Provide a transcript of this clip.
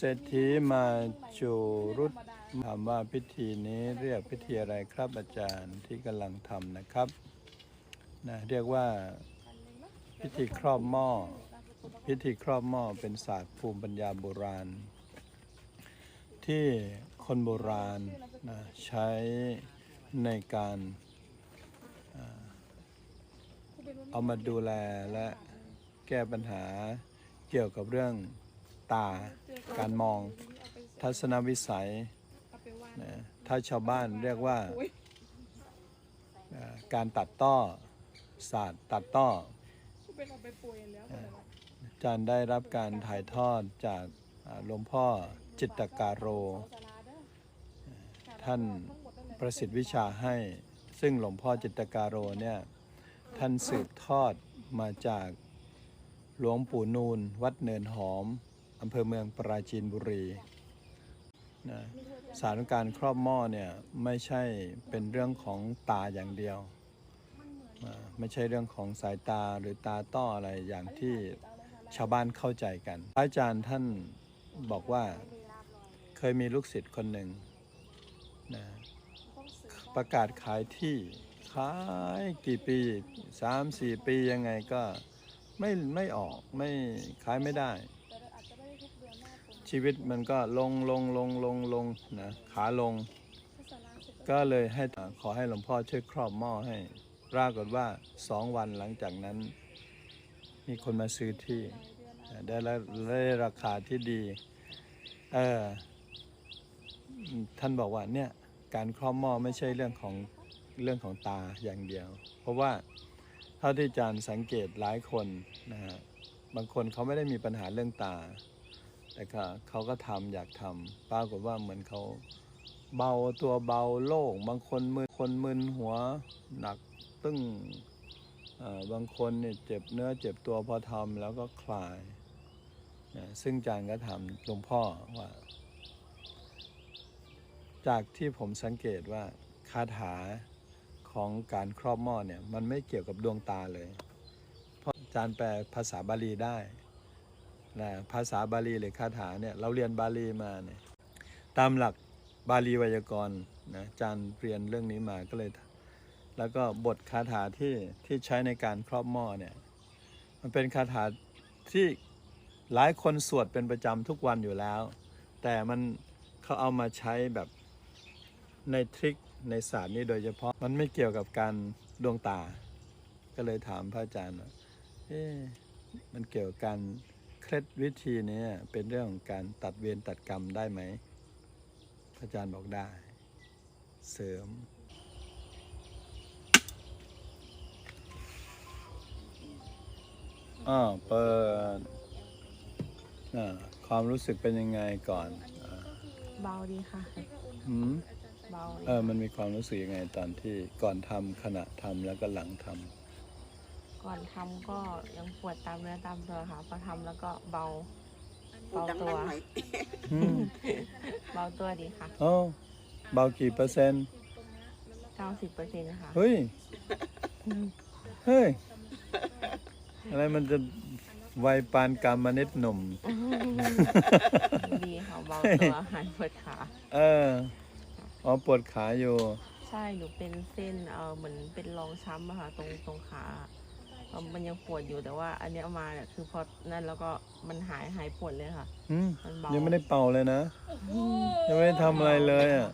เศรษฐีมาจูรุตถามว่าพิธีนี้เรียกพิธีอะไรครับอาจารย์ที่กำลังทำนะครับนะเรียกว่าพิธีครอบหม้อ พิธีครอบหม้อเป็นศาสตร์ภูมิปัญญาโบราณ ที่คนโบราณนะใช้ในการเอามาดูแลและแก้ปัญหาเกี่ยวกับเรื่อง ตา การมอง ทัศนวิสัยนะถ้าชาวบ้านเรียกว่าการตัดต้อศาสตร์ตัดต้ออาจารย์ได้รับการถ่ายทอดจากหลวงพ่อจิตการโร ท่านประสิทธิ์วิชาให้ ซึ่งหลวงพ่อจิตตการโรเนี่ยท่านสืบทอดมาจากหลวงปู่นูนวัดเนินหอม อำเภอเมืองปราจีนบุรีนะสารการครอบหม้อเนี่ยไม่ใช่เป็นเรื่องของตาอย่างเดียว ไม่ใช่เรื่องของสายตาหรือตาต้ออะไรอย่างที่ชาวบ้านเข้าใจกันพระอาจารย์ท่านบอกว่าเคยมีลูกศิษย์คนหนึ่งนะประกาศขายที่ขายกี่ปีสามสี่ปียังไงก็ไม่ไม่ออกไม่ขายไม่ได้ ชีวิตมันก็ลงลงลงลงลงนะขาลง ก็เลยให้ขอให้หลวงพ่อช่วยครอบหม้อให้ปรากฏว่าสองวันหลังจากนั้น มีคนมาซื้อที่ ได้ละได้ราคาที่ดี เออท่านบอกว่าเนี่ยการครอบหม้อไม่ใช่เรื่องของเรื่องของตาอย่างเดียว เพราะว่าเท่าที่อาจารย์สังเกตหลายคนนะฮะบางคนเขาไม่ได้มีปัญหาเรื่องตา แต่ก็เขาก็ทำอยากทำปรากฏว่าเหมือนเขาเบาตัวเบาโล่งบางคนมึนคนมึนหัวหนักตึ้งบางคนเนี่ยเจ็บเนื้อเจ็บตัวพอทำแล้วก็คลายนะซึ่งจารย์ก็ถามหลวงพ่อว่า จากที่ผมสังเกตว่าคาถาของการครอบหม้อเนี่ย มันไม่เกี่ยวกับดวงตาเลย เพราะจารย์แปลภาษาบาลีได้ นะภาษาบาลีหรือคาถาเนี่ยเราเรียนบาลีมาเนี่ยตามหลักบาลีไวยากรณ์นะอาจารย์เรียนเรื่องนี้มาก็เลย แล้วก็บทคาถาที่ที่ใช้ในการครอบหม้อเนี่ยมันเป็นคาถาที่หลายคนสวดเป็นประจำทุกวันอยู่แล้ว แต่มันเขาเอามาใช้แบบในทริคในศาสตร์นี้โดยเฉพาะมันไม่เกี่ยวกับการดวงตา ก็เลยถามพระอาจารย์ว่าเอ๊ะมันเกี่ยวกับการ เคล็ดวิธีนี้เป็นเรื่องของการตัดเวรตัดกรรมได้ไหมพระอาจารย์บอกได้ เสริม อ้าวเปิดอ่าความรู้สึกเป็นยังไงก่อนอ่าเบาดีค่ะหืมเบาดีเออ มันมีความรู้สึกยังไงตอนที่ก่อนทำขณะทำแล้วก็หลังท ก่อนทำก็ยังปวดตามเนื้อตามตัวค่ะพอทำแล้วก็เบาพูดดังๆหน่อยำอืมเบาตัวดีค่ะโอ้เบากี่เปอร์เซ็นต์90เปอร์เซ็นต์ค่ะเฮ้ยเฮ้ยอะไรมันจะไวปานกรรมนิดหนุ่ม ดีค่ะเบาตัวหายปวดขา เออ อ๋อปวดขาอยู่ ใช่ หนูเป็นเส้น เออเหมือนเป็นรองช้ำอะค่ะ ตรงตรงขาเอ่อ มันยังปวดอยู่แต่ว่า อันเนี้ยเอามาเนี่ยคือพอนั่นแล้วก็มันหายหายปวดเลยค่ะ อืมมันเบายังไม่ได้เป่าเลยนะ ยังไม่ได้ทำอะไรเลยอะ